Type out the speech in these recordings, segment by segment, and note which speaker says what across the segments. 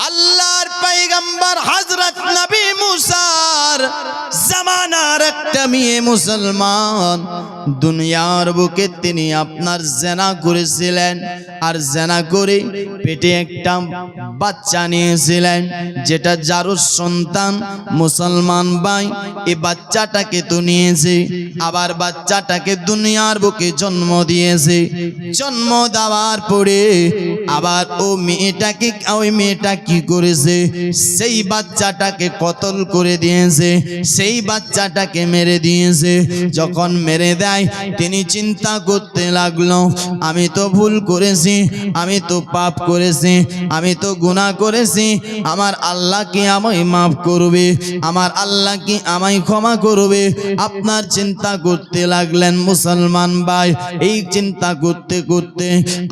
Speaker 1: আল্লাহর পাইগম্বর হজরত নবী মুসার জামানার একটা মেয়ে মুসলমান। দুনিয়ার বুকে তিনি আপনার জেনা করেছিলেন আর জেনা করে পেটে একটা বাচ্চা নিয়েছিলেন, যেটা জারুর সন্তান মুসলমান ভাই এই বাচ্চাটাকে তো নিয়েছে, আবার বাচ্চাটাকে দুনিয়ার বুকে জন্ম দিয়েছে। জন্ম দেওয়ার পরে আবার ও মেয়েটাকে, ওই মেয়েটা কি করেছে? সেই বাচ্চাটাকে কতল করে দিয়েছে, সেই বাচ্চাটাকে মেরে দিয়েছে। যখন মেরে দেয়, তিনি চিন্তা করতে লাগল, আমি তো ভুল করেছি, আমি তো পাপ করেছি, আমি তো গুনাহ করেছি, আমার আল্লাহ কি আমায় মাফ করবে? আমার আল্লাহ কি আমায় ক্ষমা করবে? আপনার চিন্তা করতে লাগলেন মুসলমান ভাই, এই চিন্তা করতে করতে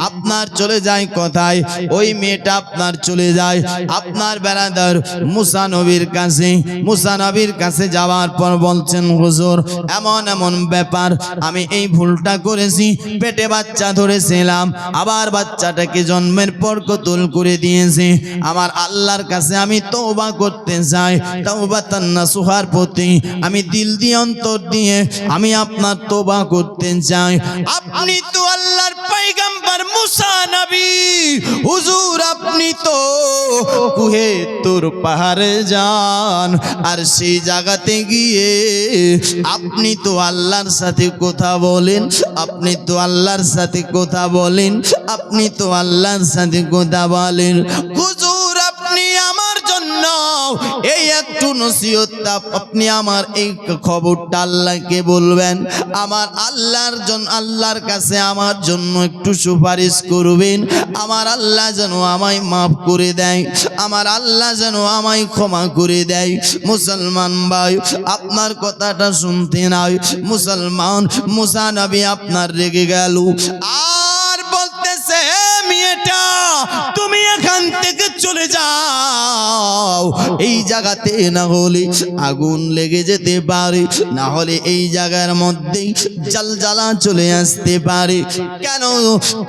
Speaker 1: আপনার চলে যায় কথায়? ওই মেয়েটা আপনার চলে যায়। আপনার বেড়াদার মুসা নবীর কাছে, মুসা নবীর কাছে যাওয়ার পর বলছেন, হুজুর, এমন এমন ব্যাপার, আমি এই ভুলটা করেছি, পেটে বাচ্চা ধরেছিলাম, আবার বাচ্চাটাকে জন্মের পর কতল করে দিয়েছি, আমার আল্লাহর কাছে আমি তওবা করতে চাই, তওবা তান্না সুহার প্রতি, আমি দিল দিয়ে অন্তর দিয়ে, আমি আপনার তোবা করতে চাই। আপনি তো পয়গম্বর মুসা নবী, হুজুর আপনি তো কুহে তোর পাহাড়ে যান, আর সেই জায়গাতে গিয়ে আপনি তো আল্লাহর সাথে কথা বলেন, আপনি তো আল্লাহর সাথে কথা বলেন, আপনি তো আল্লাহর সাথে কথা বলেন। হুজুর আপনি আমার এই একটু নসিহতটা আপনি আমার এই খবরটা আল্লাহকে বলবেন। আমার আল্লাহর জন্য আল্লাহর কাছে আমার জন্য একটু সুপারিশ করবেন। আমার আল্লাহ যেন আমায় মাফ করে দেয়। আমার আল্লাহ যেন আমায় ক্ষমা করে দেয়। মুসলমান ভাই, আপনার কথাটা শুনতে নাই। মুসলমান, মুসা নবী আপনার রেগে গেল। "হে মেয়েটা তুমি এখান থেকে চলে যাও। এই জায়গাতে না হলে আগুন লেগে যেতে পারে, না হলে এই জায়গার মধ্যেই জ্বালা চলে আসতে পারে। কেন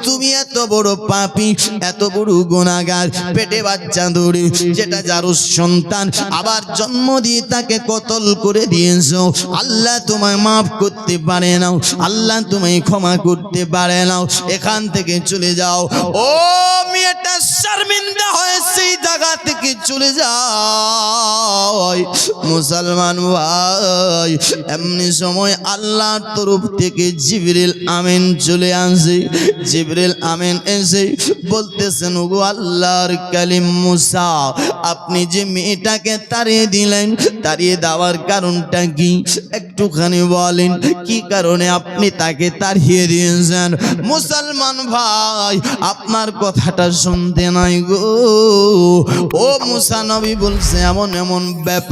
Speaker 1: তুমি এত বড় পাপি, এত বড় গুণাগার, পেটে বাচ্চা ধরে, যেটা যারো সন্তান আবার জন্ম দিয়ে তাকে কতল করে দিয়েছ? আল্লাহ তোমায় মাফ করতে পারে নাও আল্লাহ তোমায় ক্ষমা করতে পারে নাও এখান থেকে চলে যাও। ও মেয়েটা শর্মিন্দা হয়ে সেই জায়গা থেকে চলে যায় মুসলমান ভাই, এমনি সময় আল্লাহর তরফ থেকে জিবরিল আমিন চলে আসে। জিবরিল আমিন এসে বলতেছেন, ওগো আল্লাহর কালিম মুসা, আপনি যে মেয়েটাকে তাড়িয়ে দিলেন, তাড়িয়ে দেওয়ার কারণটা কি? একটুখানি বলেন, কি কারণে আপনি তাকে তাড়িয়ে দিয়েছেন? মুসলমান ভাই, আপনার কথাটা শুনতে নাই গো। ও মুসা নবী বলছে, এমন এমন ব্যাপার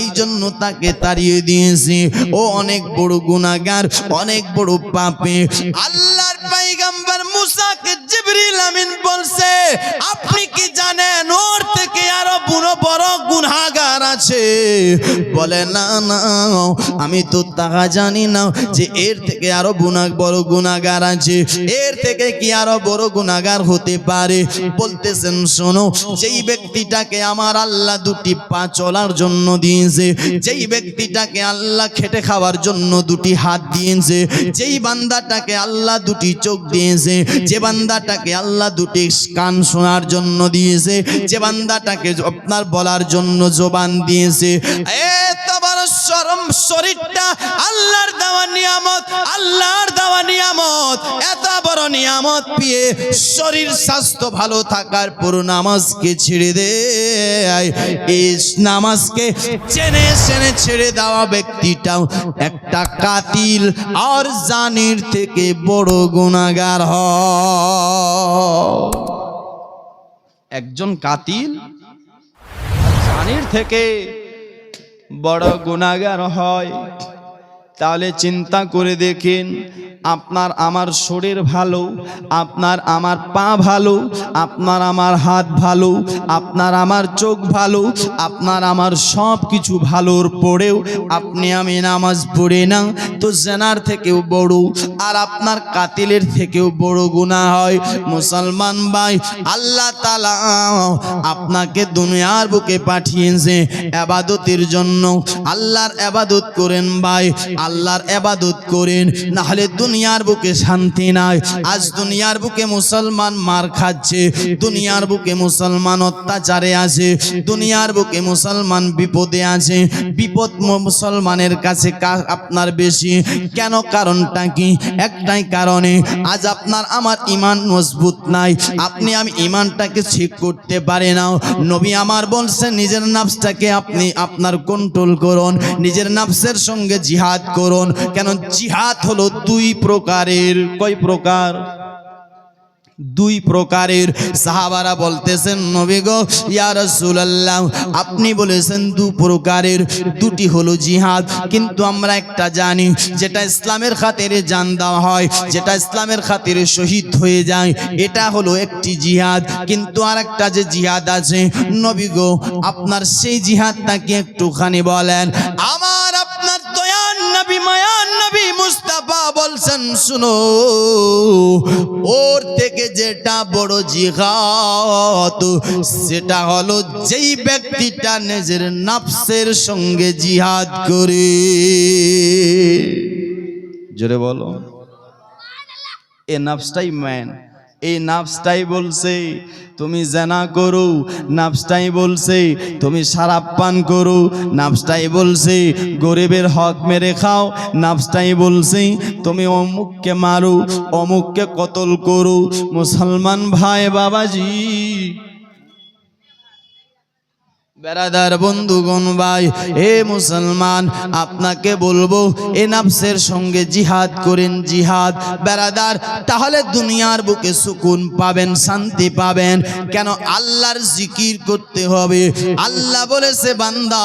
Speaker 1: এই জন্য তাকে তাড়িয়ে দিয়েছি। ও অনেক বড় গুণাগার অনেক বড় পাপে। আল্লাহর পয়গম্বর মুসাকে জিবরিল আমিন বলছে, আপনি কি জানেন, ওর থেকে আরও বড় বড় গুনাহগার আছে? বলে, না না, আমি তো তাহা জানি না যে এর থেকে আরও গুনাহ বড় গুনাহগার আছে। এর থেকে কি আরও বড় গুনাহগার হতে পারে? বলতেছেন, শোনো, যেই ব্যক্তিটাকে আমার আল্লাহ দুটি পা চলার জন্য দিয়েছে, যেই ব্যক্তিটাকে আল্লাহ খেটে খাওয়ার জন্য দুটি হাত দিয়েছে, যেই বান্দাটাকে আল্লাহ দুটি চোখ দিয়েছে যে বান্দাটাকে আল্লাহ দুটি কান শোনার জন্য দিয়েছে, যে বান্দাটাকে আপনার বলার জন্য জোবান দিয়েছে। শরম শরীরটা আল্লাহর দেওয়া নিয়ামত, আল্লাহর দেওয়া নিয়ামত। এত বড় নিয়ামত পেয়ে শরীর স্বাস্থ্য ভালো থাকার পুরো নামাজকে ছেড়ে দেয় এই নামাজকে চেনে চেনে ছেড়ে দেওয়া ব্যক্তিটাও একটা কাতিল আর জানির থেকে বড় গুণাগার হয় একজন কাতিল জানির থেকে বড় গুণাগার হয়। তাহলে চিন্তা করে দেখেন, আপনার আমার শরীর ভালো, আপনার আমার পা ভালো, আপনার আমার হাত ভালো, আপনার আমার চোখ ভালো, আপনার আমার সব কিছু ভালোর পরেও আপনি আমি নামাজ পড়ে না, তো জেনার থেকেও বড় আর আপনার কাতিলের থেকেও বড় গুনাহ হয়। মুসলমান ভাই, আল্লাহ তালা আপনাকে দুনিয়ার বুকে পাঠিয়েছে আবাদতের জন্য। আল্লাহর আবাদত করেন ভাই আল্লাহর আবাদত করেন না হলে দুনিয়ার বুকে শান্তি নাই। আজ দুনিয়ার বুকে মুসলমান মার খাচ্ছে, দুনিয়ার বুকে মুসলমান অত্যাচারে আছে, দুনিয়ার বুকে মুসলমান বিপদে আছে। বিপদ মুসলমানের কাছে আপনার বেশি। কেন কারণটা কি? একটাই কারণে, আজ আপনার আমার ইমান মজবুত নাই। আপনি আমি ইমানটাকে ঠিক করতে পারে না। নবী আমার বলছেন, নিজের নাফসটাকে আপনি আপনার কন্ট্রোল করুন। নিজের নাফসের সঙ্গে জিহাদ করুন কেন জিহাদ হলো দুই প্রকারের। কয় প্রকার? দুই প্রকারের। সাহাবারা বলতেছেন, নবী গো, ইয়া রাসূলুল্লাহ, আপনি বলেছেন দু প্রকারের, দুটি হলো জিহাদ। কিন্তু আমরা একটা জানি, যেটা ইসলামের খাতিরে জান দেওয়া হয়, যেটা ইসলামের খাতিরে শহীদ হয়ে যায়, এটা হলো একটি জিহাদ। কিন্তু আরেকটা যে জিহাদ আছে, নবী গো, আপনার সেই জিহাদটাকে একটুখানি বলেন, আমার মায়ান নবী মুস্তাফা বলছেন, শুনো, ওর থেকে যেটা বড় জিহাদ, সেটা হলো যেই ব্যক্তিটা নিজের নাফসের সঙ্গে জিহাদ করে। জোরে বলো। এ নাফসটাই ম্যান। এই নাফসটাই বলছে, তুমি জেনা করো। নাফসটাই বলছে, তুমি সারাপ পান করো। নাফসটাই বলছে, গরিবের হক মেরে খাও। নাফসটাই বলছে, তুমি অমুককে মারো, অমুককে কতল করো। মুসলমান ভাই বাবাজি বেড়াদার বন্ধুগণ ভাই হে মুসলমান, আপনাকে বলব, এ নাফসের সঙ্গে জিহাদ করেন, জিহাদ। বেড়াদার তাহলে দুনিয়ার বুকে সুকুন পাবেন, শান্তি পাবেন। কেন আল্লাহর জিকির করতে হবে? আল্লাহ বলেছে, বান্দা,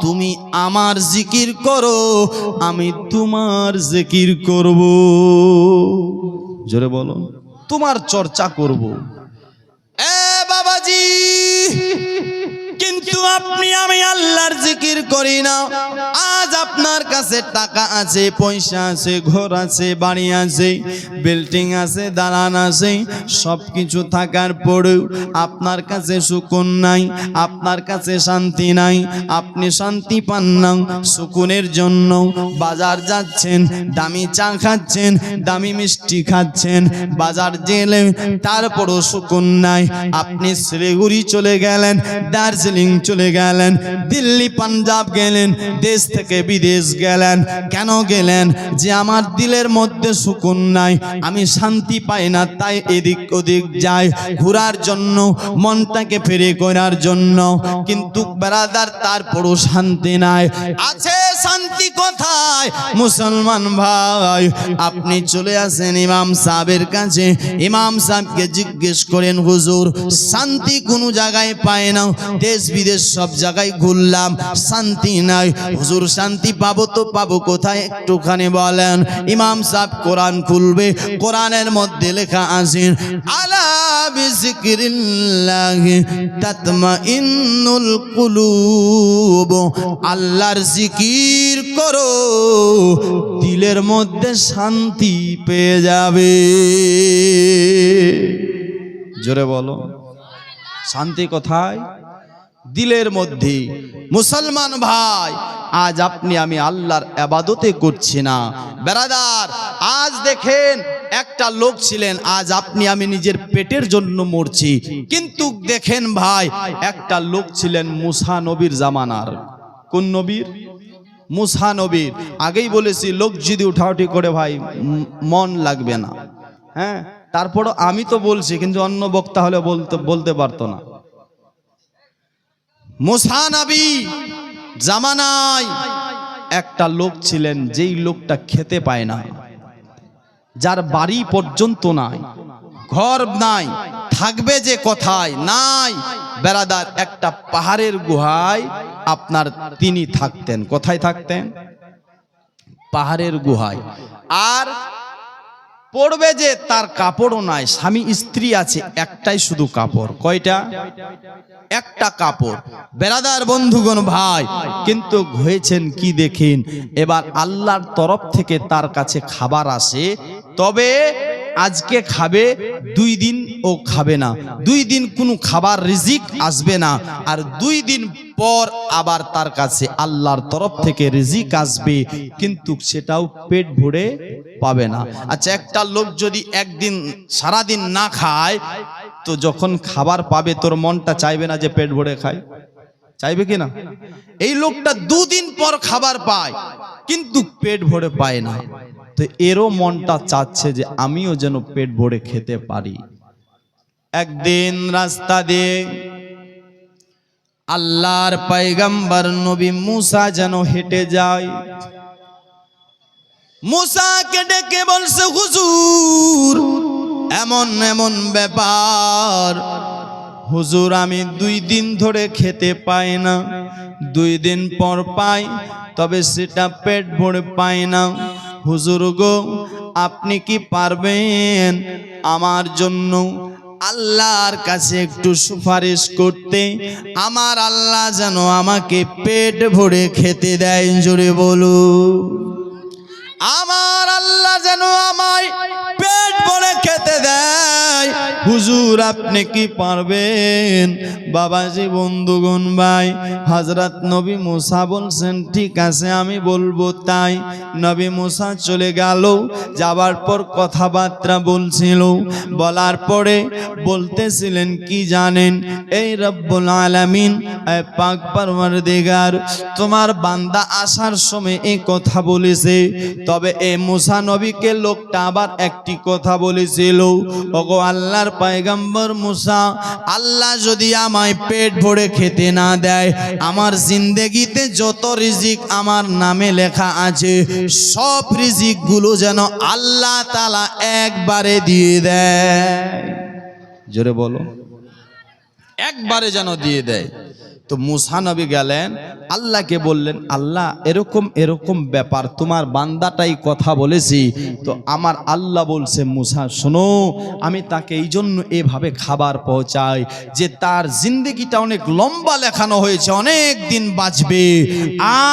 Speaker 1: তুমি আমার জিকির করো, আমি তোমার জিকির করব। জোরে বলো তোমার চর্চা করব। এ বাবাজি! Tschüss. কিন্তু আপনি, আমি আল্লাহর জিকির করি না। আজ আপনার কাছে টাকা আছে, পয়সা আছে, ঘর আছে, বাড়ি আছে, বিল্ডিং আছে, দালান আছে সব কিছু থাকার পরেও আপনার কাছে সুকুন নাই, আপনার কাছে শান্তি নাই, আপনি শান্তি পান না, সুকুনের জন্য বাজার যাচ্ছেন, দামি চা খাচ্ছেন, দামি মিষ্টি খাচ্ছেন, বাজার জেলে তারপরও সুকুন নাই, আপনি শিলিগুড়ি চলে গেলেন, দার্জিলিং চলে গেলেন, দিল্লি, পাঞ্জাব গেলেন, দেশ থেকে বিদেশ গেলেন। কেন গেলেন? যে আমার দিলের মধ্যে সুকুন নাই, আমি শান্তি পাই না, তাই এদিক ওদিক যাই, ঘোরার জন্য, মনটাকে ফেরে করার জন্য। কিন্তু বেড়াদার তারপরও শান্তি নাই। আছে শান্তি কোথায়? মুসলমান ভাই, আপনি চলে আসেন ইমাম সাহেবের কাছে। ইমাম সাহেবকে জিজ্ঞেস করেন, হুজুর, শান্তি কোনো জায়গায় পায় না? দেশ বিদেশ সব জায়গায় ঘুরলাম, শান্তি নাই। হুজুর, শান্তি পাবো তো পাবো, কোথায় একটুখানি বলেন? ইমাম সাহেব কোরআন খুলবে, কোরআনের মধ্যে লেখা আছে, আলা বিজিকিরিল্লাহি تطمئن القلوب. আল্লাহর জিকির করো, দিলের মধ্যে শান্তি পেয়ে যাবে। জোরে বলো, শান্তি কোথায়? দিলের মধ্যে। মুসলমান ভাই, আজ আপনি আমি আল্লাহর আবাদতে করছি না। বেড়াদার আজ দেখেন একটা লোক ছিলেন, আজ আপনি আমি নিজের পেটের জন্য মরছি। কিন্তু দেখেন ভাই, একটা লোক ছিলেন মুসা নবীর জামানার। কোন নবীর? মুসা নবীর। আগেই বলেছি, লোক যদি উঠাউঠি করে ভাই মন লাগবে না। হ্যাঁ? তারপরও আমি তো বলছি, কিন্তু অন্য বক্তা হলে বলতে বলতে পারতো না। মুসা নবী জামানায় একটা লোক ছিলেন, যেই লোকটা খেতে পায় না। যার বাড়ি পর্যন্ত নাই, ঘর নাই, থাকবে যে কোথায়, নাই। বেড়াদার একটা পাহাড়ের গুহায় আপনার তিনি থাকতেন। কোথায় থাকতেন? পাহাড়ের গুহায়। আর পড়বে যে তার কাপড়ও নাই, স্বামী স্ত্রী আছে, একটাই শুধু কাপড়। কয়টা? একটা কাপড়। বেড়াদার বন্ধুগণ ভাই, কিন্তু হয়েছেন কি দেখেন? এবার আল্লাহর তরফ থেকে তার কাছে খাবার আসে, তবে আজকে খাবে, দুই দিন ও খাবে না। দুই দিন কোনো খাবার রিজিক আসবে না। আর দুই দিন পর আবার তার কাছে আল্লাহর তরফ থেকে রিজিক আসবে, কিন্তু সেটাও পেট ভরে পাবে না। আচ্ছা একটা লোক যদি একদিন সারাদিন না খায়, তো যখন খাবার পাবে, তোর মনটা চাইবে না যে পেট ভরে খায়? চাইবে কি না? এই লোকটা দুদিন পর খাবার পায়, কিন্তু পেট ভরে পায় না। তো এরও মনটা চাচ্ছে যে আমিও যেন পেট ভরে খেতে পারি। একদিন রাস্তা দিয়ে আল্লাহর পাইগাম্বার নবী মুসা যেন হেঁটে যায়। মুসাকে ডেকে বলছে, হুজুর, এমন এমন ব্যাপার। হুজুর, আমি দুই দিন ধরে খেতে পাই না। দুই দিন পর পাই, তবে সেটা পেট ভরে পাই না। হুজুর গো, আপনি কি পারবেন আমার জন্য আল্লাহর কাছে একটু সুপারিশ করতে? আমার আল্লাহ যেন আমাকে পেট ভরে খেতে দেয়, জোরে বলু আমার আল্লাহ হুজুর, আপনি কি পারবেন? বাবাজি, বন্ধুগণ, ভাই হজরত নবী মুসা বলছেন, ঠিক আছে, আমি বলব তাই। নবী মুসা চলে গেল যাবার পর কথাবার্তা বলছিল। বলার পরে বলতেছিলেন, কি জানেন? এই রব্বুল আলামিন পাক পরওয়ারদিগার, তোমার বান্দা আসার সময় এই কথা বলেছে। তবে এ মুসা নবীকে লোকটা আবার একটি কথা বলেছিল, ওগো আল্লাহর পায়গাম্বর মুসা, আল্লাহ যদি আমায় পেট ভরে খেতে না দেয়, আমার জিন্দেগিতে যত রিজিক আমার নামে লেখা আছে, সব রিজিকগুলো যেন আল্লাহ তালা একবারে দিয়ে দেয়। জোরে বলো। একবারে যেন দিয়ে দেয়। তো মুসা নবী গেলেন, আল্লাহকে বললেন, আল্লাহ, এরকম এরকম ব্যাপার, তোমার বান্দাটাই কথা বলেছি। তো আমার আল্লাহ বলছে, মুসা, শোনো, আমি তাকে এই জন্য এভাবে খাবার পৌঁছাই যে তার জিন্দগিটা অনেক লম্বা লেখানো হয়েছে, অনেক দিন বাঁচবে।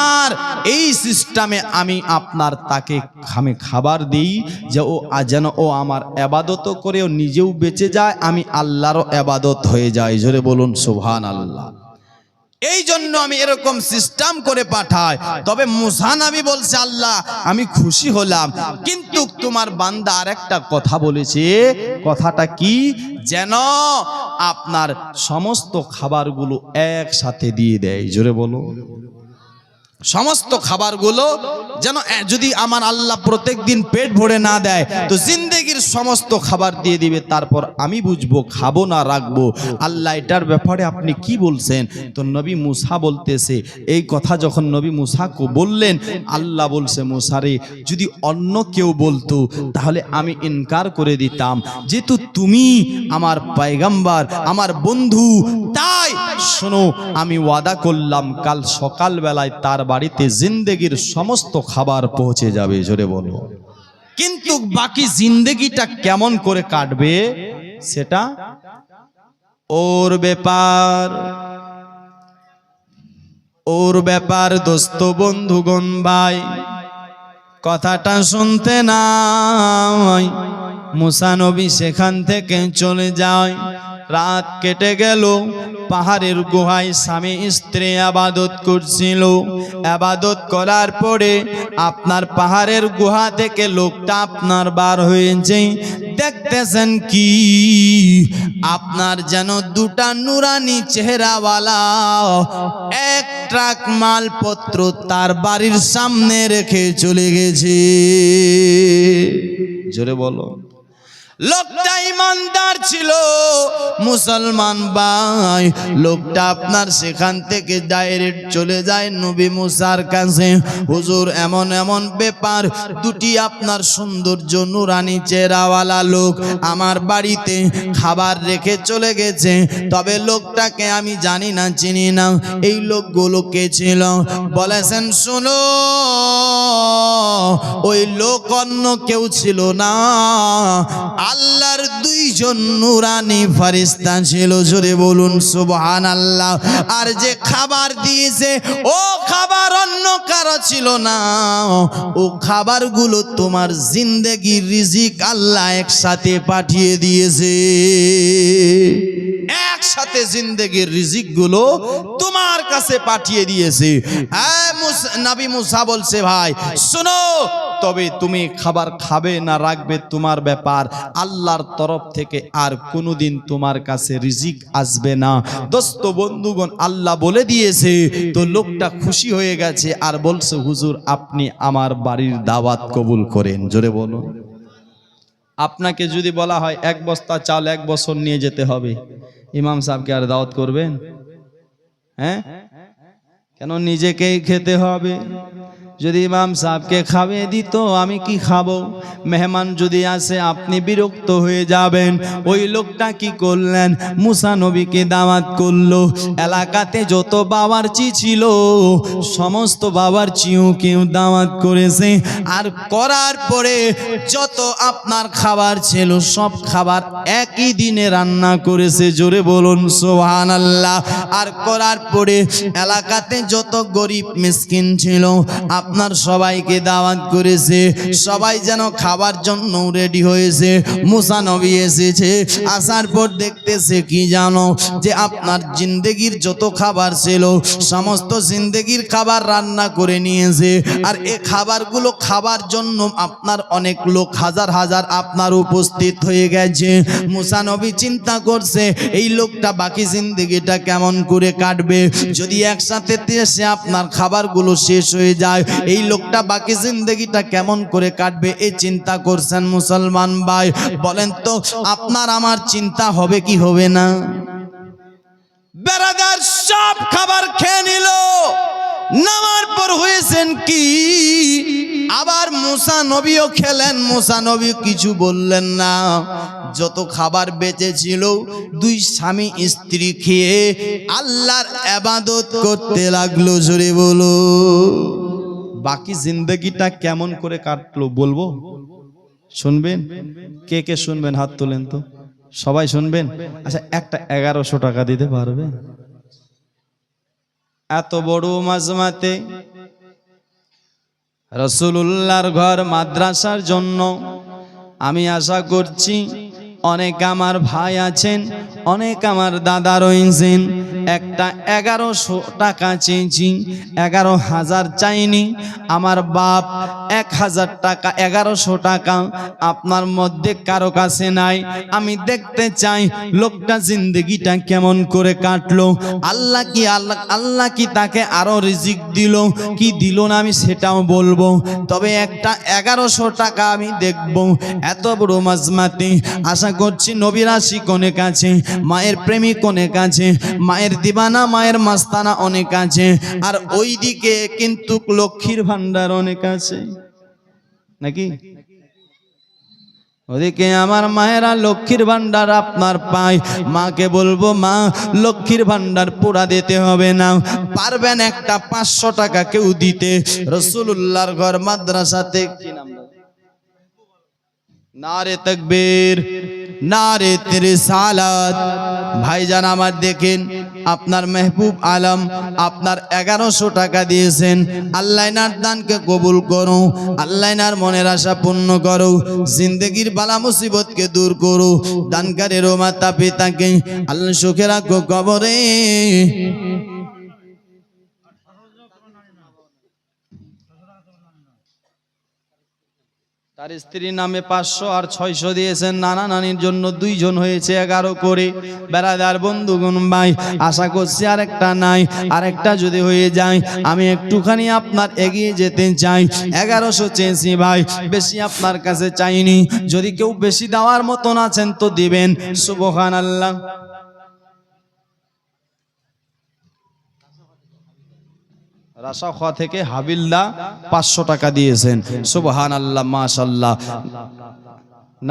Speaker 1: আর এই সিস্টেমে আমি আপনার তাকে আমি খাবার দিই যে ও যেন ও আমার এবাদত ও নিজেও বেঁচে যায়, আমি আল্লাহরও এবাদত হয়ে যাই। জোরে বলুন সুবহান আল্লাহ এই জন্য আমি এরকম সিস্টেম করে পাঠাই। তবে মুসা নবী বলছে আল্লাহ আমি খুশি হলাম। কিন্তু তোমার বান্দা আর একটা কথা বলেছে। কথাটা কি? যেন আপনার সমস্ত খাবারগুলো একসাথে দিয়ে দেয়। জোরে বলো। সমস্ত খাবারগুলো যেন যদি আমার আল্লাহ প্রত্যেক দিন পেট ভরে না দেয়, তো জিন্দেগির সমস্ত খাবার দিয়ে দিবে, তারপর আমি বুঝব, খাব না, রাখব। আল্লাহ এটার ব্যাপারে আপনি কি বলছেন? তো নবী মুসা বলতেছে, এই কথা যখন নবী মুসাকে বললেন, আল্লাহ বলছে মুসারে যদি অন্য কেউ বলতো, তাহলে আমি ইনকার করে দিতাম। যেহেতু তুমি আমার পায়গাম্বার, আমার বন্ধু, তাই শোনো, আমি ওয়াদা করলাম, কাল সকাল বেলায় তার বাড়িতে জিন্দেগির সমস্ত খাবার পৌঁছে যাবে, জোরে বলো। কিন্তু বাকি জিন্দেগিটা কেমন করে কাটবে সেটা? ওর ব্যাপার ওর ব্যাপার দোস্ত বন্ধুগণ ভাই, কথাটা শুনতে নাই। মুসানবী সেখান থেকে চলে যায়। রাত কেটে গেল। পাহাড়ের গুহায় স্বামী স্ত্রী আবাদত করছিল। আবাদত করার পরে আপনার পাহাড়ের গুহা থেকে লোকটা আপনার বার হয়েছে। দেখতেছেন কি? আপনার যেন দুটা নুরানি চেহারাওয়ালা। এক ট্রাক মালপত্র তার বাড়ির সামনে রেখে চলে গেছে। জোরে বলো। লোকটা ইমানদার ছিল, মুসলমান ভাই। লোকটা আপনার সেখান থেকে ডাইরেক্ট চলে যায় নবী মুসার কাছে। হুজুর, এমন এমন ব্যাপার, দুটি আপনার সৌন্দর্য নুরানি চেরাওয়ালা লোক আমার বাড়িতে খাবার রেখে চলে গেছে। তবে লোকটাকে আমি জানি না, চিনি না, এই লোকগুলো কে ছিল? বলেছেন, শোনো, ওই লোক অন্য কেউ ছিল না। আল্লাহর দুইজন নুরানি ফারিস্তা ছিল, জোরে বলুন সুবহান আল্লাহ আর যে খাবার দিয়েছে, ও খাবার অন্য কারও ছিল না। ও খাবারগুলো তোমার জিন্দেগির রিজিক আল্লাহ একসাথে পাঠিয়ে দিয়েছে। একসাথে জিন্দেগির রিজিকগুলো তোমার কাছে পাঠিয়ে দিয়েছে। নবী মুসা বলছে, ভাই, শোনো তবে তুমি খাবার খাবে না রাখবে তোমার ব্যাপার। আল্লাহর তরফ থেকে আর কোনোদিন তোমার কাছে রিজিক আসবে না। দোস্ত, বন্ধুগণ, আল্লাহ বলে দিয়েছে, তো লোকটা খুশি হয়ে গেছে আর বলছে, হুজুর, আপনি আমার বাড়ির দাওয়াত কবুল করেন। জোরে বলুন। আপনাকে যদি বলা হয়, এক বস্তা চাল, এক বছর নিয়ে যেতে হবে। ইমাম সাহেবকে আর দাওয়াত করবেন? হ্যাঁ? কেন নিজেকেই খেতে হবে? যদি ইমাম সাহেবকে খাইয়ে দিত, আমি কি খাব? মেহমান যদি আসে, আপনি বিরক্ত হয়ে যাবেন। ওই লোকটা কি করলেন? মুসা নবীকে দাওয়াত করল। এলাকাতে যত বাবারচি ছিল, সমস্ত বাবারচিও কেউ দাওয়াত করেছে। আর করার পরে যত আপনার খাবার ছিল, সব খাবার একই দিনে রান্না করেছে। জোরে বলুন সোহান আল্লাহ আর করার পরে এলাকাতে যত গরিব মিসকিন ছিল আপনার সবাইকে দাওয়াত করেছে। সবাই যেন খাবার জন্য রেডি হয়েছে। মুসা নবী এসেছে। আসার পর দেখতেছে কি জানো? যে আপনার জিন্দেগির যত খাবার ছিল, সমস্ত জিন্দেগির খাবার রান্না করে নিয়েছে। আর এ খাবারগুলো খাবার জন্য আপনার অনেক লোক হাজার হাজার আপনার উপস্থিত হয়ে গেছে। মুসা নবী চিন্তা করছে, এই লোকটা বাকি জিন্দেগিটা কেমন করে কাটবে? যদি একসাথে এসে আপনার খাবারগুলো শেষ হয়ে যায় এই লোকটা বাকি জিন্দেগিটা কেমন করে কাটবে এই চিন্তা করছেন মুসলমান ভাই। বলেন তো আপনার আমার চিন্তা হবে কি হবে না? বেড়াদার সব খাবার খেয়ে নিল নামার পর হয়েছেন কি? আবার মুসা নবীও খেলেন মুসা নবী কিছু বললেন না। যত খাবার বেঁচে ছিল দুই স্বামী স্ত্রী খেয়ে আল্লাহর আবাদত করতে লাগল জোরে বলো। বাকি জিন্দগিটা কেমন করে কাটলো বলব? শুনবেন? কে কে শুনবেন হাত তোলেন তো? সবাই শুনবেন? আচ্ছা একটা এগারোশো টাকা দিতে পারবে? এত বড় মাজমাতে রসুল্লাহর ঘর মাদ্রাসার জন্য আমি আশা করছি অনেক আমার ভাই আছেন অনেক আমার দাদা রয়েছেন একটা এগারোশো টাকা চেয়েছি এগারো হাজার চাইনি। আমার বাপ এক হাজার টাকা, এগারোশো টাকা। আপনার মধ্যে কারও কাছে নাই। আমি দেখতে চাই লোকটা জিন্দগিটা কেমন করে কাটলো। আল্লাহ কি আল্লাহ আল্লাহ কি তাকে আরও রিজিক দিল, কি দিল না আমি সেটাও বলব। তবে একটা এগারোশো টাকা আমি দেখব। এত বড় মাজমাতে আশা করছি নবিরাশি অনেক আছে মায়ের প্রেমিক অনেক কাছে, মায়ের দিবানা, মায়ের মাস্তানা অনেক আছে। আর ওই দিকে কিন্তু লক্ষ্মীর ভান্ডার অনেক আছে। নাকি? ওদিকে আমার মায়েরা লক্ষ্মীর ভান্ডার আপনার পায়। মাকে বলব, মা, লক্ষ্মীর ভান্ডার পুরা দিতে হবে না। পারবেন একটা পাঁচশো টাকা কেউ দিতে। রসুল্লাহর ঘর মাদ্রাসাতে নাম দাও? নারে তকবীর। নারে তেরে সালাত। ভাইজান আমার দেখেন, আপনার মেহবুব আলম আপনার এগারোশো টাকা দিয়েছেন। আল্লাহনার দানকে কবুল করো আল্লাহনার মনের আশা পূর্ণ করো, জিন্দগির বালা মুসিবতকে দূর করো। দানকারের মাতা পিতাকে আল্লাহ সুখে রাখো কবরে তার স্ত্রীর নামে পাঁচশো আর ছয়শো দিয়েছেন। নানা নানির জন্য দুইজন হয়েছে, এগারো করে। বেড়াদার বন্ধুগণ ভাই, আশা করছি আর একটা নাই। আর একটা যদি হয়ে যায়, আমি একটুখানি আপনার এগিয়ে যেতে চাই। এগারোশো চেয়েছি ভাই, বেশি আপনার কাছে চাইনি। যদি কেউ বেশি দেওয়ার মতন আছেন তো দিবেন। সুবহান আল্লাহ রাসাখা থেকে হাবিল্লা পাঁচশো টাকা দিয়েছেন। সুবহান আল্লাহ মাশাল্লাহ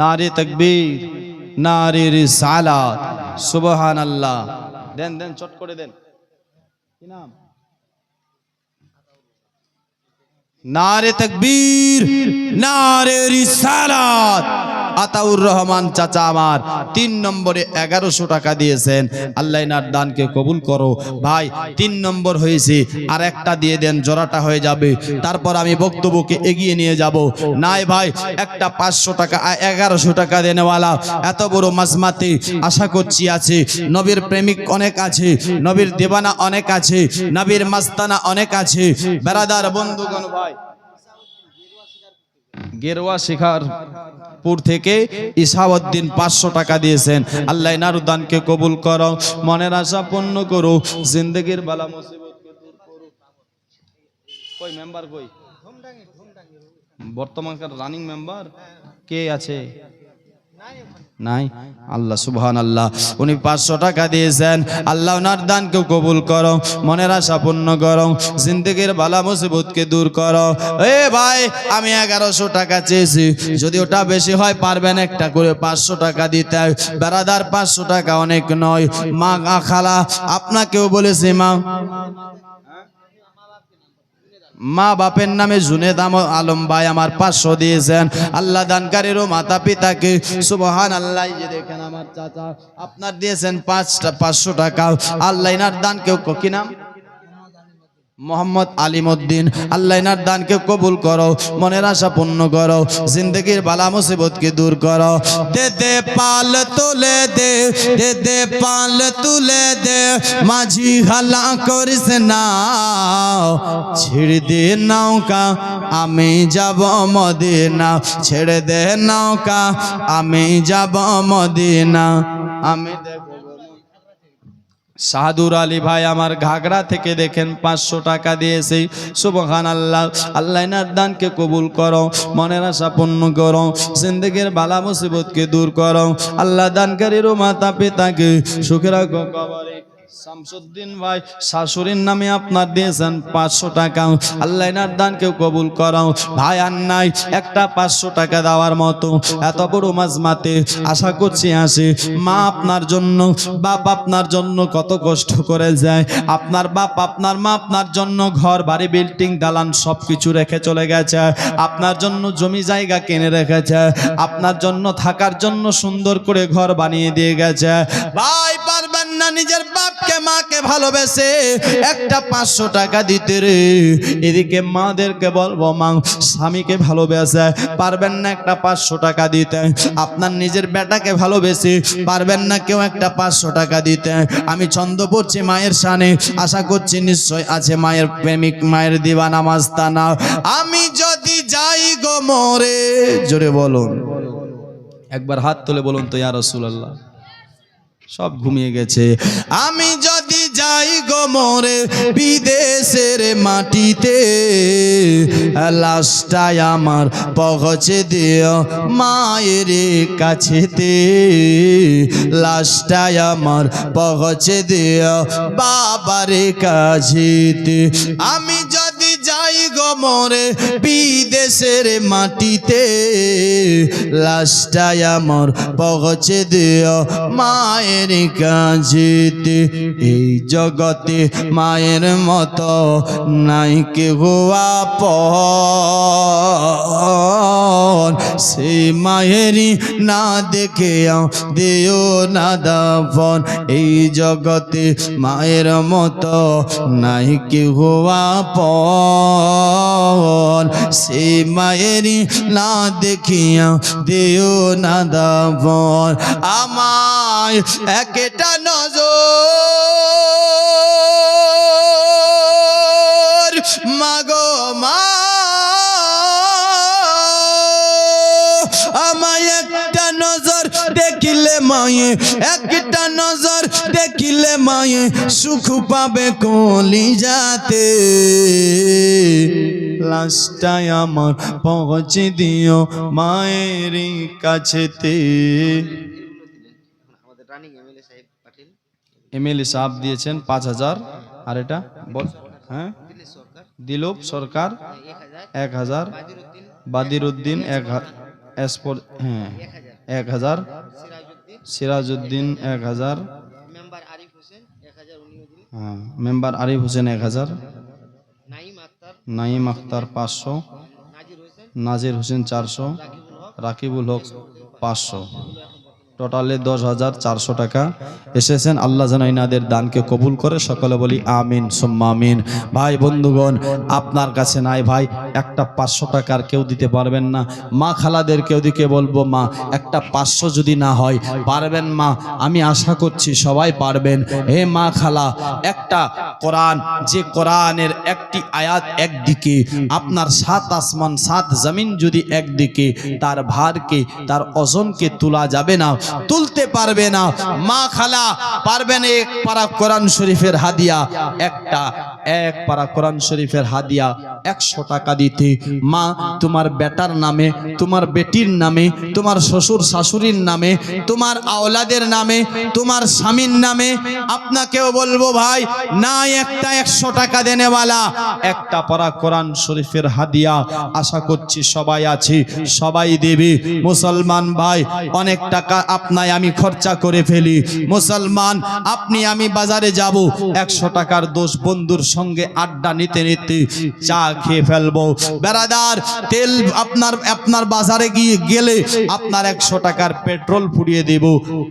Speaker 1: নারে তকবীর, নারে রিসালাত। সুবহান আল্লাহ দেন দেন, চট করে দেন। কি নাম? নারে তকবীর, নারে রিসালাত। আতাউর রহমান চাচা আমার, তিন নম্বরে এগারোশো টাকা দিয়েছেন। আল্লাহ নার দানকে কবুল করো। ভাই, তিন নম্বর হয়েছে, আর একটা দিয়ে দেন, জোড়াটা হয়ে যাবে। তারপর আমি বক্তব্যকে এগিয়ে নিয়ে যাব। নাই ভাই, একটা পাঁচশো টাকা এগারোশো টাকা দেনেওয়ালা, এত বড় মাসমাতে আশা করছি আছে। নবীর প্রেমিক অনেক আছে, নবীর দেবানা অনেক আছে, নবীর মাস্তানা অনেক আছে। বেড়াদার বন্ধুগণ ভাই গেরুয়া শিখার পুর থেকে ইসাউদ্দিন পাঁচশো টাকা দিয়েছেন। আল্লাহ নারুদানকে কবুল করো, মনের আশা পূর্ণ করো, জিন্দগির বালা কই বর্তমানকার রানিং মেম্বার কে আছে? নাই? আল্লাহ সুবহান আল্লাহ উনি পাঁচশো টাকা দিয়েছেন। আল্লাহ, ওনার দানকে কবুল করো, মনের আশা পূর্ণ করো, জিন্দগির বালা মুসিবতকে দূর করো। এ ভাই, আমি এগারোশো টাকা চেয়েছি। যদি ওটা বেশি হয়, পারবেন একটা করে পাঁচশো টাকা দিতে। হয় বেড়াদার পাঁচশো টাকা অনেক নয়। মা খালা, আপনাকেও বলেছি, মা। মা বাপের নামে জুনে দাম আলম ভাই আমার পাঁচশো দিয়েছেন। আল্লাহ দানকারীরও মাতা পিতাকে সুবহান আল্লাহ যে দেখেন আমার চাচা, আপনার দিয়েছেন পাঁচটা, পাঁচশো টাকা। আল্লাহ দান কেউ কি নাম? মোহাম্মদ আলিমুদ্দিন, আল্লাহ ইনার দানকে কবুল করো, মনের আশা পূর্ণ করো, জিন্দগির বালা মুসিবতকে দূর করো। দে দে পাল তুলে দে দে দে পাল তুলে দে, মাঝি হালা করিস না। ছেড়ে দে নৌকা, আমি যাব মদিনা। ছেড়ে দে নৌকা, আমি যাব মদিনা। আমি সাহাদুর আলী ভাই আমার ঘাগড়া থেকে দেখেন পাঁচশো টাকা দিয়েছে। সুবহান আল্লাহ আল্লাহ দানকে কবুল করো, মনের আশা পূর্ণ করো, জিন্দগির বালা মুসিবতকে দূর করো। আল্লাহ দানকারীরও মাতা পিতাকে সুখেরা কবরে। শামসুদ্দিন ভাই, শাশুড়ির নামে আপনার দিয়েছেন পাঁচশো টাকা। আল্লাহ এনার দানকে কবুল করাও। ভাই, আর নাই, একটা পাঁচশো টাকা দেওয়ার মতো। এত বড় মাঝমাতে আশা করছি আসে, মা আপনার জন্য, বাপ আপনার জন্য কত কষ্ট করে যায়। আপনার বাপ, আপনার মা আপনার জন্য ঘর, বাড়ি, বিল্ডিং, দালান সব কিছু রেখে চলে গেছে। আপনার জন্য জমি জায়গা কিনে রেখেছে। আপনার জন্য থাকার জন্য সুন্দর করে ঘর বানিয়ে দিয়ে গেছে। ভাই না নিজের বাপকে, মাকে ভালোবেসে একটা পাঁচশো টাকা দিতে রে। এদিকে মাদেরকে বলব, মা, স্বামীকে ভালোবেসে পারবেন না একটা পাঁচশো টাকা দিতে। আপনার নিজের বেটাকে ভালোবেসে পারবেন না কেউ একটা পাঁচশো টাকা দিতে। আমি ছন্দ পড়ছি মায়ের সানে আশা করছি নিশ্চয় আছে মায়ের প্রেমিক, মায়ের দিবা দিবানা মাস্তানা আমি যদি যাই গো মরে। জোরে বলুন। একবার হাত তুলে বলুন তো, ইয়া রাসূলুল্লাহ। সব ঘুমিয়ে গেছে। আমি যদি যাই গো মরে বিদেশের মাটিতে, লাশটাই আমার পৌঁছে দিও মায়ের কাছেতে। লাশটাই আমার পৌঁছে দিও বাবার কাছেতে। আমি মরে বিদেশের মাটিতে লাশটাই আমার পৌঁছে দিও মায়ের কাছেতে এই জগতে মায়ের মতো নাই কেহ আপন। সে মায়েরই না দেখে দেও না দাফন। এই জগতে মায়ের মতো নাই কেহ আপন। সে মায়ের না দেখিয়া দেও না দাফন আমায় একটা নজর মাগো মা দেখিলে মায়ে একটা নজর দেখিলে মায়ে সুখ পাবে কলি যাতে লাস্টায় আমার পৌঁছে দিও মায়ের কাছেতে।
Speaker 2: এমএলএ সাহেব
Speaker 1: দিয়েছেন পাঁচ হাজার। আর এটা বল হ্যাঁ?
Speaker 2: দিল্লি সরকার। এক হাজার। বাদিরুদ্দিন।
Speaker 1: বাদিরুদ্দিন এক হ্যাঁ।
Speaker 2: এক হাজার
Speaker 1: এক
Speaker 2: সিরাজউদ্দিন
Speaker 1: এক হাজার।
Speaker 2: মেম্বার আরিফ হোসেন এক হাজার
Speaker 1: হ্যাঁ মেম্বার আরিফ হোসেন এক হাজার।
Speaker 2: নাইম আক্তার
Speaker 1: আখতার পাঁচশো।
Speaker 2: নাজির হোসেন
Speaker 1: চারশো।
Speaker 2: রাকিবুল হক
Speaker 1: পাঁচশো। টোটালে দশ হাজার চারশো টাকা এসেছেন। আল্লাহ যেন ইনাদের দানকে কবুল করে। সকলে বলি আমিন, সুম্মা আমিন। ভাই, বন্ধুগণ, আপনার কাছে নাই ভাই, একটা পাঁচশো টাকার কেউ দিতে পারবেন না। মা খালাদের কেউ দিকে বলব, মা, একটা পাঁচশো যদি না হয়, পারবেন মা? আমি আশা করছি সবাই পারবেন। হে মা খালা, একটা কোরআন, যে কোরআনের একটি আয়াত একদিকে, আপনার সাত আসমান, সাত জমিন যদি একদিকে, তার ভারকে, তার ওজনকে তোলা যাবে না। তুলতে পারবে না। মা খালা পারবেন এক পারা কোরআন শরীফের হাদিয়া একটা এক পারা কোরআন শরীফের হাদিয়া একশো টাকা দিতে। মা, তোমার বেটার নামে, তোমার বেটির নামে, তোমার শ্বশুর শাশুড়ির নামে, তোমার আওলাদের নামে, তোমার স্বামীর নামে আপনাকেও বলব ভাই, না একটা একশো টাকা দেনেওয়ালা, একটা পরা কোরআন শরীফের হাদিয়া। আশা করছি সবাই আছে, সবাই দেবে। মুসলমান ভাই, অনেক টাকা আপনায় আমি খরচা করে ফেলি। মুসলমান, আপনি আমি বাজারে যাব, একশো টাকার দোষ বন্ধুর সঙ্গে আড্ডা নিতে নিতে চা খেয়ে ফেলব। বেড়াদার, তেল আপনার আপনার বাজারে গিয়ে গেলে আপনার একশো টাকার পেট্রোল ফুরিয়ে দেব।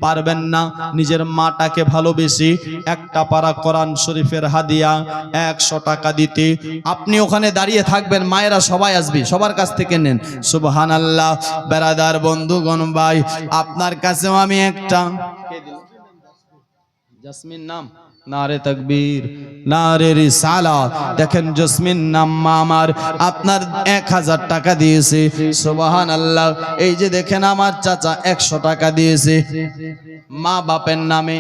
Speaker 1: পারবেন না, নিজের মাটাকে ভালোবেসে একটা পারা কোরআন শরীফের হাদিয়া একশো টাকা দিতে। আপনি ওখানে দাঁড়িয়ে থাকবেন, মায়েরা সবাই আসবে, সবার কাছ থেকে নেন। সুবহান আল্লাহ বেড়াদার বন্ধুগণ ভাই, আপনার কাছেও আমি একটা। জাসমিন নাম। নারে তকবীর, নারে রিসালা দেখেন জসমিন নাম্মা আমার, আপনার এক হাজার টাকা দিয়েছে। সুবহান আল্লাহ এই যে দেখেন আমার চাচা একশো টাকা দিয়েছে। মা বাপের নামে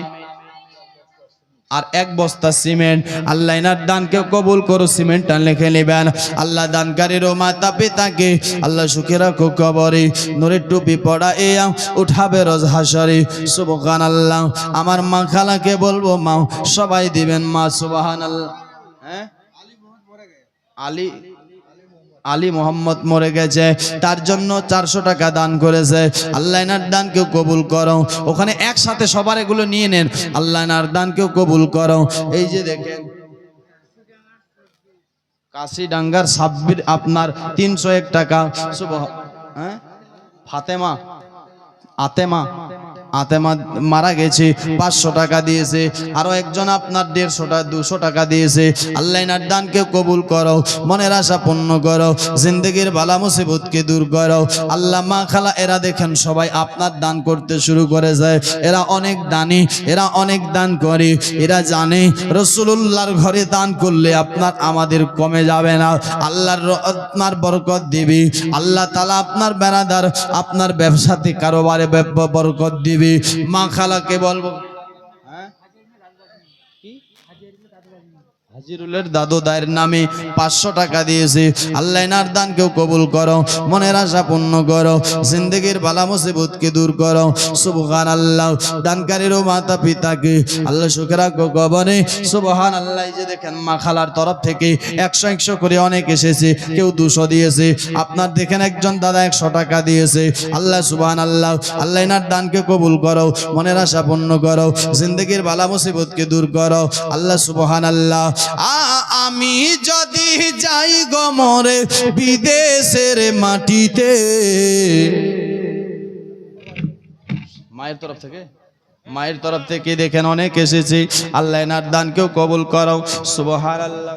Speaker 1: আর এক বস্তা সিমেন্ট। আল্লাহ এনার দানকে কবুল করো, সিমেন্টটা লিখে নেবেন। আল্লাহ দানকারীরও মাতা পিতাকে আল্লাহ সুখে রাখো কবরে নূরের টুপি পড়া এ উঠাবে রোজ হাসরে। সুবহান আল্লাহ আমার মা খালাকে বলব, মা, সবাই দিবেন মা সুবহান আল্লাহ হ্যাঁ আলী? আলী মোহাম্মদ মরে গেছে, তার জন্য চারশো টাকা দান করেছে। আল্লাহ এনার দানকেও কবুল করো। ওখানে একসাথে সবার এগুলো নিয়ে নেন। আল্লাহ এনার দানকেও কবুল করো। এই যে দেখেন, কাশিডাঙ্গার সাব্বির আপনার তিনশো এক টাকা। সুবহ- হ্যাঁ? ফাতেমা, আতেমা। আতেমা মারা গেছে, পাঁচশো টাকা দিয়েছে, আরও একজন আপনার দেড়শো টাকা, দুশো টাকা দিয়েছে। আল্লাহ এনার দানকে কবুল করো, মনের আশা পূর্ণ করো, জিন্দগির বালা মুসিবতকে দূর করো। আল্লাহ মা খালা, এরা দেখেন সবাই আপনার দান করতে শুরু করে যায়। এরা অনেক দানি, এরা অনেক দান করে, এরা জানে রসুল্লাহর ঘরে দান করলে আপনার আমাদের কমে যাবে না। আল্লাহর আপনার বরকত দিবি, আল্লাহ তালা আপনার বেড়াদার, আপনার ব্যবসাতে কারোবারে বরকত দিবি। মা খালাকে বলব হাজিরুলের দাদু দায়ের নামে পাঁচশো টাকা দিয়েছে। আল্লাহ এনার দানকেও কবুল করো, মনের আশা পূর্ণ করো, জিন্দগির বালা মুসিবতকে দূর করো। সুবহান আল্লাহ দানকারীরও মাতা পিতাকে আল্লাহ সুখে রাখো কবরে। সুবহান আল্লাহ যে দেখেন মা খালার তরফ থেকে একশো একশো করে অনেক এসেছে, কেউ দুশো দিয়েছে। আপনার দেখেন একজন দাদা একশো টাকা দিয়েছে। আল্লাহ সুবহান আল্লাহ আল্লাহ এনার দানকে কবুল করো, মনের আশা পূর্ণ করো, জিন্দগির বালা মুসিবতকে দূর করো। আল্লাহ সুবহান আল্লাহ আমি যদি যাই গমরে বিদেশের মাটিতে। মায়ের তরফ থেকে? মায়ের তরফ থেকে দেখেন অনেক এসেছে। আল্লাহ এনার দানকেও কবুল করো সুবহান আল্লাহ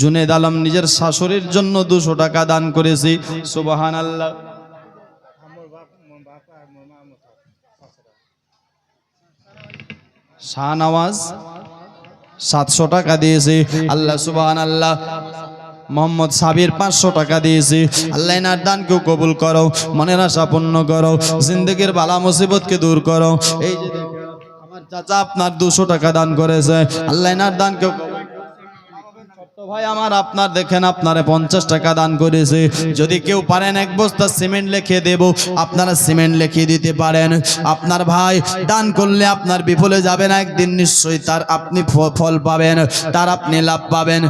Speaker 1: জুনেদ আলম নিজের শাশুড়ির জন্য দুশো টাকা দান করেছি। সুবহান আল্লাহ শাহনওয়াজ সাতশো টাকা দিয়েছে। আল্লাহ সুবহান আল্লাহ মোহাম্মদ সাবির পাঁচশো টাকা দিয়েছি। আল্লাহ এনার দানকেও কবুল করো, মনের আশা পূর্ণ করো, জিন্দগির বালা মুসিবতকে দূর করো। এই যে আমার চাচা আপনার দুশো টাকা দান করেছে। আল্লাহ এনার দানকেও ভাই, আমার আপনার দেখেন, আপনারে পঞ্চাশ টাকা দান করেছে। যদি কেউ পারেন, এক বস্তা সিমেন্ট লিখে দেব। আপনারা সিমেন্ট লিখে দিতে পারেন। আপনার ভাই, দান করলে আপনার বিফলে যাবে না। একদিন নিশ্চয়ই তার আপনি ফল পাবেন, তার আপনি লাভ পাবেন।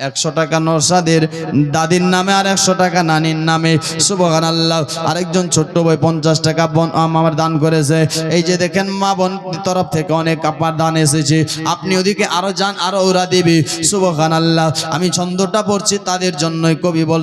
Speaker 1: একশো টাকা নরসাদের দাদির নামে আর একশো টাকা নানির নামে। সুবহান আল্লাহ আরেকজন ছোট্ট বই পঞ্চাশ টাকা বোন আমার দান করেছে। এই যে দেখেন মা বোন তরফ থেকে অনেক আপনার দান এসেছে। আপনি ওদিকে আরও যান আরও ওরা দিবি। সুবহান আল্লাহ আমি ছন্দটা পড়ছি তাদের জন্যই কবি বল